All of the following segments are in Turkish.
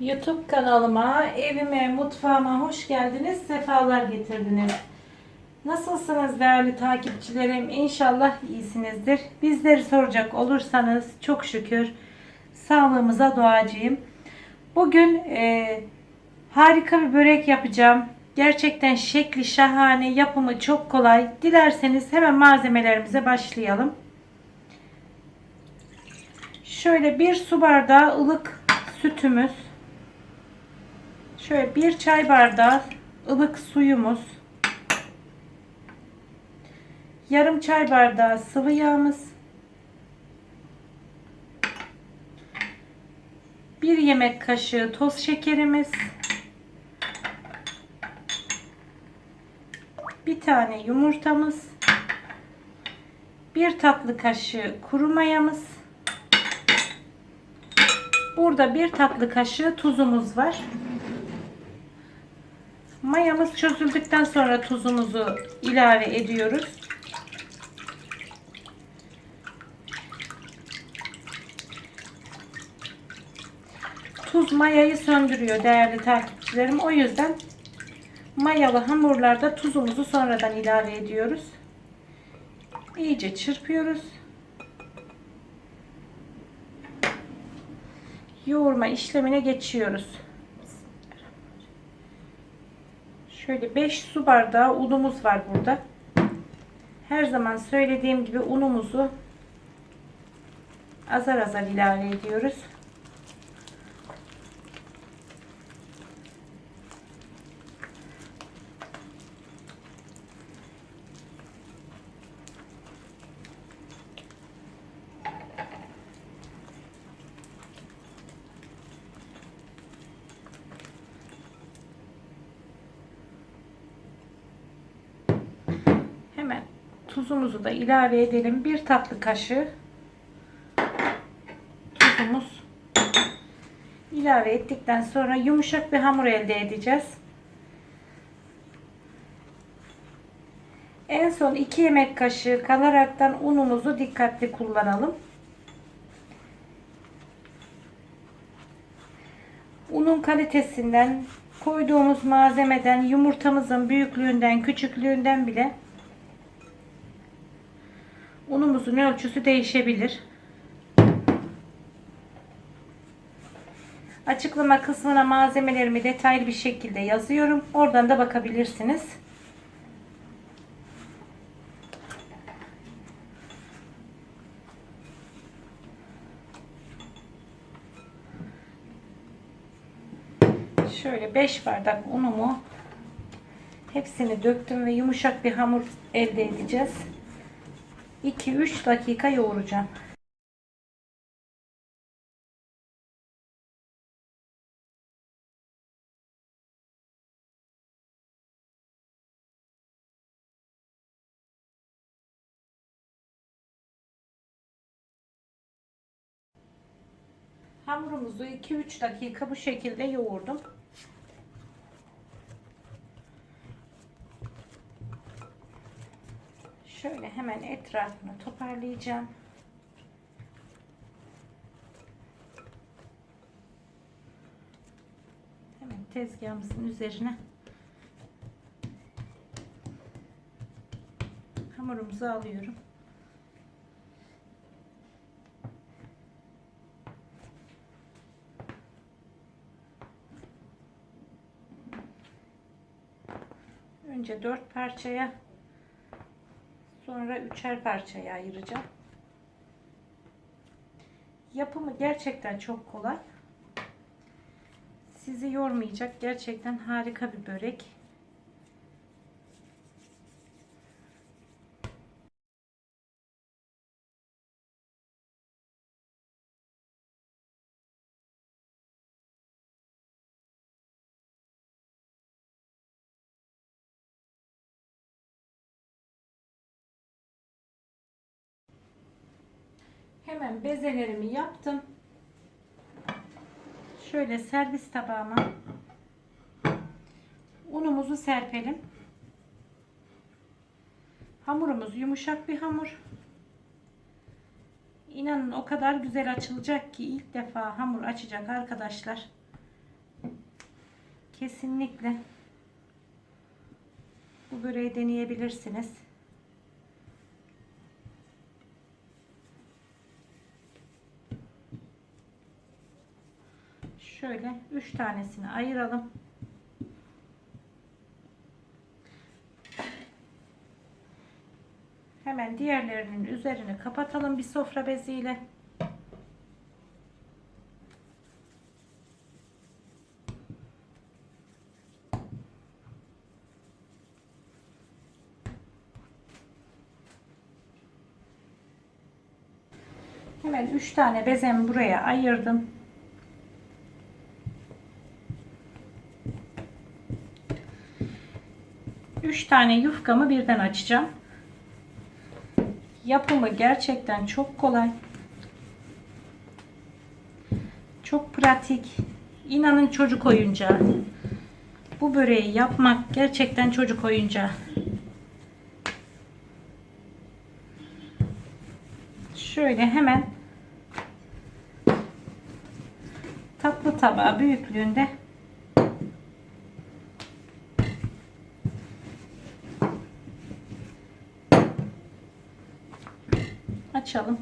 YouTube kanalıma, evime, mutfağıma hoş geldiniz, sefalar getirdiniz. Nasılsınız değerli takipçilerim? İnşallah iyisinizdir. Bizleri soracak olursanız çok şükür sağlığımıza duacıyım. Bugün e, harika bir börek yapacağım. Gerçekten şekli şahane, yapımı çok kolay. Dilerseniz hemen malzemelerimize başlayalım. Şöyle bir su bardağı ılık sütümüz. Şöyle bir çay bardağı ılık suyumuz. Yarım çay bardağı sıvı yağımız. Bir yemek kaşığı toz şekerimiz. Bir tane yumurtamız. Bir tatlı kaşığı kuru mayamız. Burada bir tatlı kaşığı tuzumuz var. Mayamız çözüldükten sonra tuzumuzu ilave ediyoruz. Tuz mayayı söndürüyor değerli takipçilerim. O yüzden mayalı hamurlarda tuzumuzu sonradan ilave ediyoruz. İyice çırpıyoruz. yoğurma işlemine geçiyoruz. Şöyle 5 su bardağı unumuz var burada. Her zaman söylediğim gibi unumuzu azar azar ilave ediyoruz. Hemen tuzumuzu da ilave edelim. Bir tatlı kaşığı tuzumuz ilave ettikten sonra yumuşak bir hamur elde edeceğiz. En son 2 yemek kaşığı kalaraktan unumuzu dikkatli kullanalım. Unun kalitesinden, koyduğumuz malzemeden, yumurtamızın büyüklüğünden, küçüklüğünden bile unumuzun ölçüsü değişebilir. Açıklama kısmına malzemelerimi detaylı bir şekilde yazıyorum. Oradan da bakabilirsiniz. Şöyle 5 bardak unumu hepsini döktüm ve yumuşak bir hamur elde edeceğiz. 2-3 dakika yoğuracağım. Hamurumuzu 2-3 dakika bu şekilde yoğurdum. Şöyle hemen etrafını toparlayacağım. Hemen tezgahımızın üzerine hamurumuzu alıyorum. Önce dört parçaya Sonra üçer parçaya ayıracağım. Yapımı gerçekten çok kolay. Sizi yormayacak. Gerçekten harika bir börek. Hemen bezelerimi yaptım. Şöyle servis tabağıma unumuzu serpelim. Hamurumuz yumuşak bir hamur. İnanın o kadar güzel açılacak ki ilk defa hamur açacak arkadaşlar. Kesinlikle bu böreği deneyebilirsiniz. Şöyle 3 tanesini ayıralım. Hemen diğerlerinin üzerini kapatalım bir sofra beziyle. Hemen 3 tane bezemi buraya ayırdım. Üç tane yufkamı birden açacağım. Yapımı gerçekten çok kolay. Çok pratik. İnanın çocuk oyuncağı. Bu böreği yapmak gerçekten çocuk oyuncağı. Şöyle hemen tatlı tabağı büyüklüğünde açalım.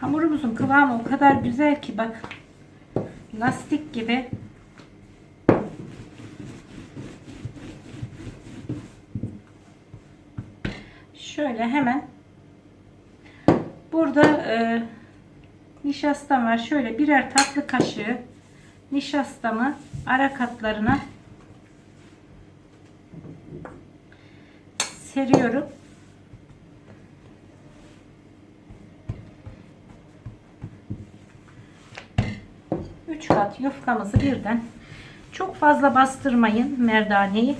Hamurumuzun kıvamı o kadar güzel ki bak lastik gibi şöyle hemen burada e, nişastam var şöyle birer tatlı kaşığı nişastamı ara katlarına seriyorum 3 kat yufkamızı birden çok fazla bastırmayın merdaneyi.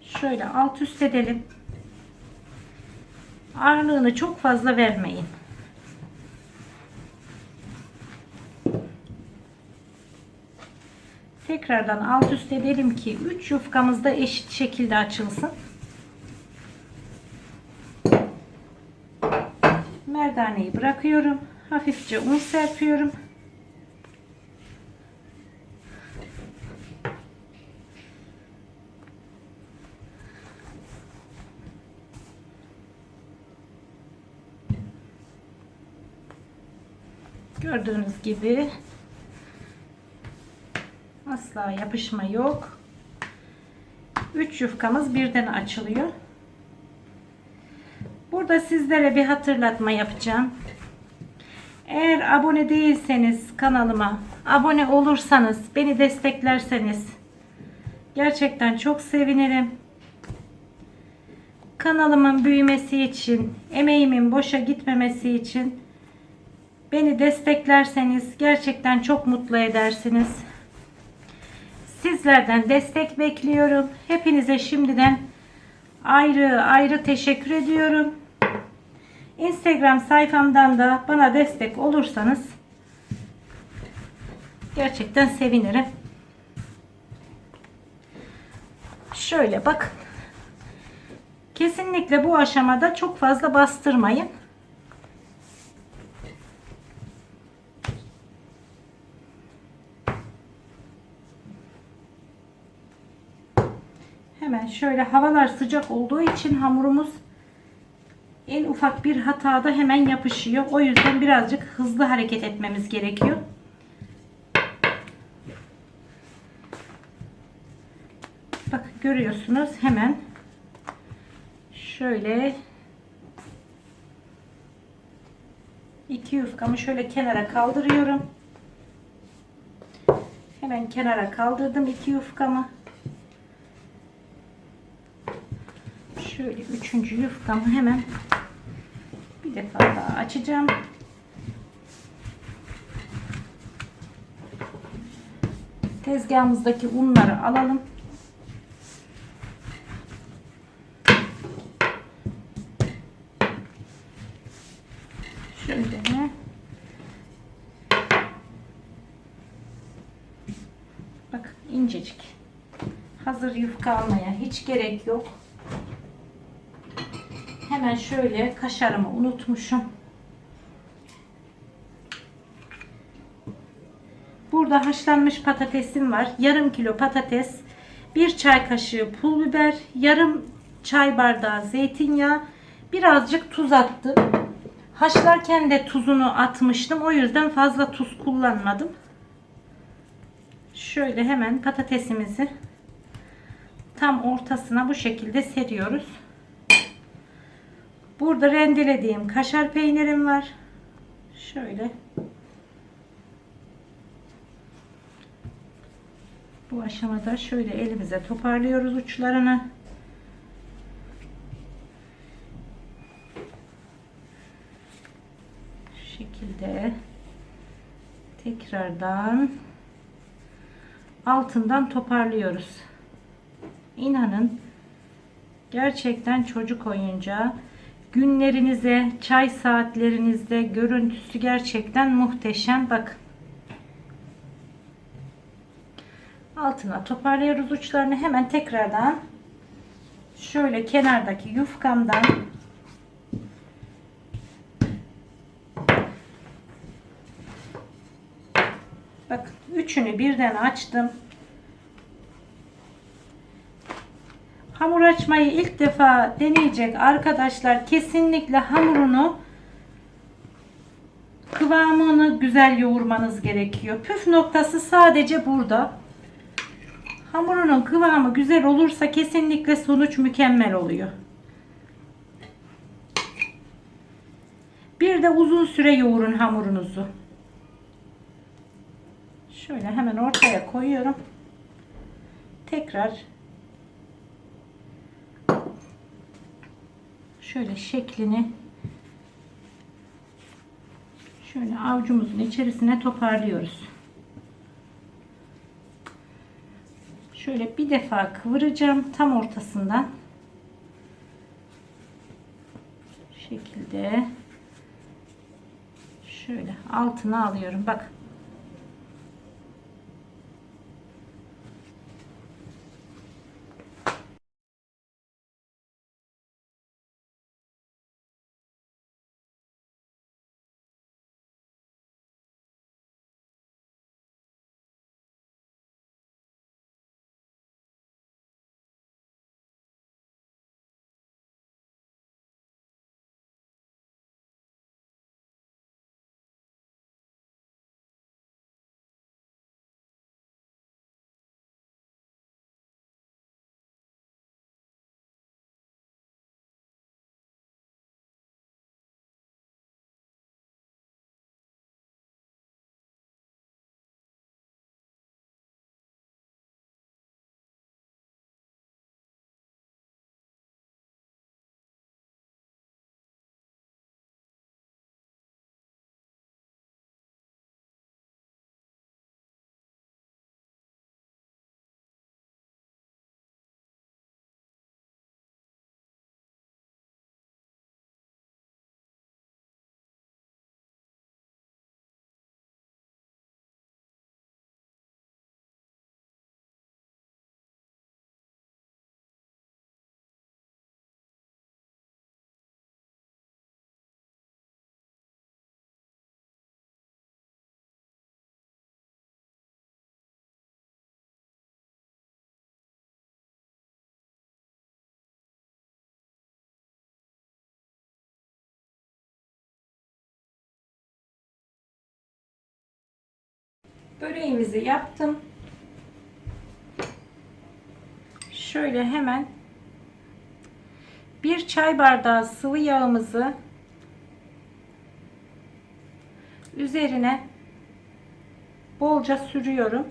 Şöyle alt üst edelim. Ağırlığını çok fazla vermeyin. Tekrardan alt üst edelim ki 3 yufkamız da eşit şekilde açılsın. Merdaneyi bırakıyorum. Hafifçe un serpiyorum. Gördüğünüz gibi asla yapışma yok. 3 yufkamız birden açılıyor. Burada sizlere bir hatırlatma yapacağım. Eğer abone değilseniz kanalıma abone olursanız beni desteklerseniz gerçekten çok sevinirim. Kanalımın büyümesi için, emeğimin boşa gitmemesi için beni desteklerseniz gerçekten çok mutlu edersiniz. Sizlerden destek bekliyorum. Hepinize şimdiden ayrı ayrı teşekkür ediyorum. Instagram sayfamdan da bana destek olursanız gerçekten sevinirim. Şöyle bakın. Kesinlikle bu aşamada çok fazla bastırmayın. Hemen şöyle havalar sıcak olduğu için hamurumuz en ufak bir hatada hemen yapışıyor. O yüzden birazcık hızlı hareket etmemiz gerekiyor. Bak görüyorsunuz hemen şöyle iki yufkamı şöyle kenara kaldırıyorum. Hemen kenara kaldırdım iki yufkamı. Şöyle üçüncü yufkamı hemen bir defa daha açacağım. Tezgahımızdaki unları alalım. Şöyle bak incecik. Hazır yufka almaya hiç gerek yok. Hemen şöyle kaşarımı unutmuşum. Burada haşlanmış patatesim var. Yarım kilo patates, bir çay kaşığı pul biber, yarım çay bardağı zeytinyağı, birazcık tuz attım. Haşlarken de tuzunu atmıştım. O yüzden fazla tuz kullanmadım. Şöyle hemen patatesimizi tam ortasına bu şekilde seriyoruz. Burada rendelediğim kaşar peynirim var. Şöyle Bu aşamada şöyle elimize toparlıyoruz uçlarını. Şu şekilde tekrardan altından toparlıyoruz. İnanın gerçekten çocuk oyuncağı günlerinize, çay saatlerinizde görüntüsü gerçekten muhteşem. Bakın. altına toparlıyoruz uçlarını hemen tekrardan şöyle kenardaki yufkamdan bakın üçünü birden açtım hamur açmayı ilk defa deneyecek arkadaşlar kesinlikle hamurunu kıvamını güzel yoğurmanız gerekiyor püf noktası sadece burada Hamurunun kıvamı güzel olursa kesinlikle sonuç mükemmel oluyor. Bir de uzun süre yoğurun hamurunuzu. Şöyle hemen ortaya koyuyorum. Tekrar şöyle şeklini şöyle avucumuzun içerisine toparlıyoruz. Şöyle bir defa kıvıracağım tam ortasından. Şekilde şöyle altına alıyorum. Bak. Böreğimizi yaptım. Şöyle hemen bir çay bardağı sıvı yağımızı üzerine bolca sürüyorum.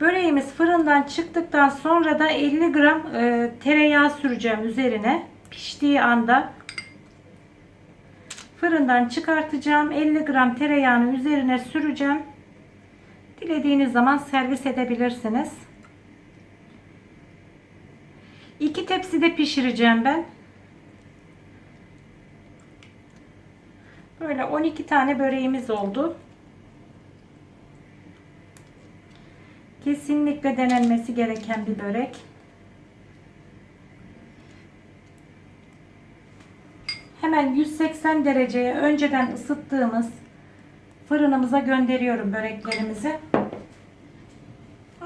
Böreğimiz fırından çıktıktan sonra da 50 gram e, tereyağı süreceğim üzerine. Piştiği anda fırından çıkartacağım. 50 gram tereyağını üzerine süreceğim. Dilediğiniz zaman servis edebilirsiniz. İki tepside pişireceğim ben. Böyle 12 tane böreğimiz oldu. Kesinlikle denenmesi gereken bir börek. Hemen 180 dereceye önceden ısıttığımız fırınımıza gönderiyorum böreklerimizi.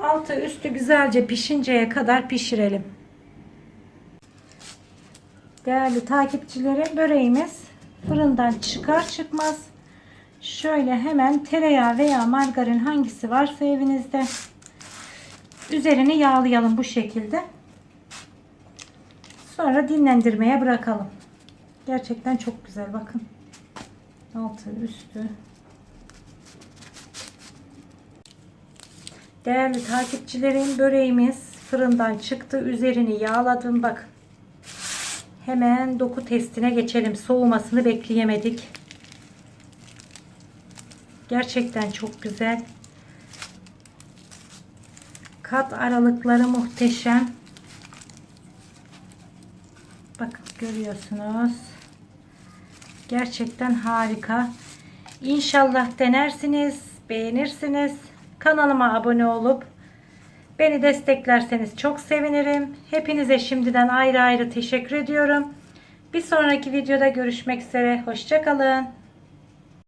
Altı üstü güzelce pişinceye kadar pişirelim. Değerli takipçilerim böreğimiz fırından çıkar çıkmaz şöyle hemen tereyağı veya margarin hangisi varsa evinizde üzerini yağlayalım bu şekilde. Sonra dinlendirmeye bırakalım. Gerçekten çok güzel bakın. Altı üstü. Değerli takipçilerim böreğimiz fırından çıktı. Üzerini yağladım bakın. Hemen doku testine geçelim. Soğumasını bekleyemedik. Gerçekten çok güzel. Kat aralıkları muhteşem. Bakın görüyorsunuz. Gerçekten harika. İnşallah denersiniz, beğenirsiniz. Kanalıma abone olup beni desteklerseniz çok sevinirim. Hepinize şimdiden ayrı ayrı teşekkür ediyorum. Bir sonraki videoda görüşmek üzere. Hoşçakalın.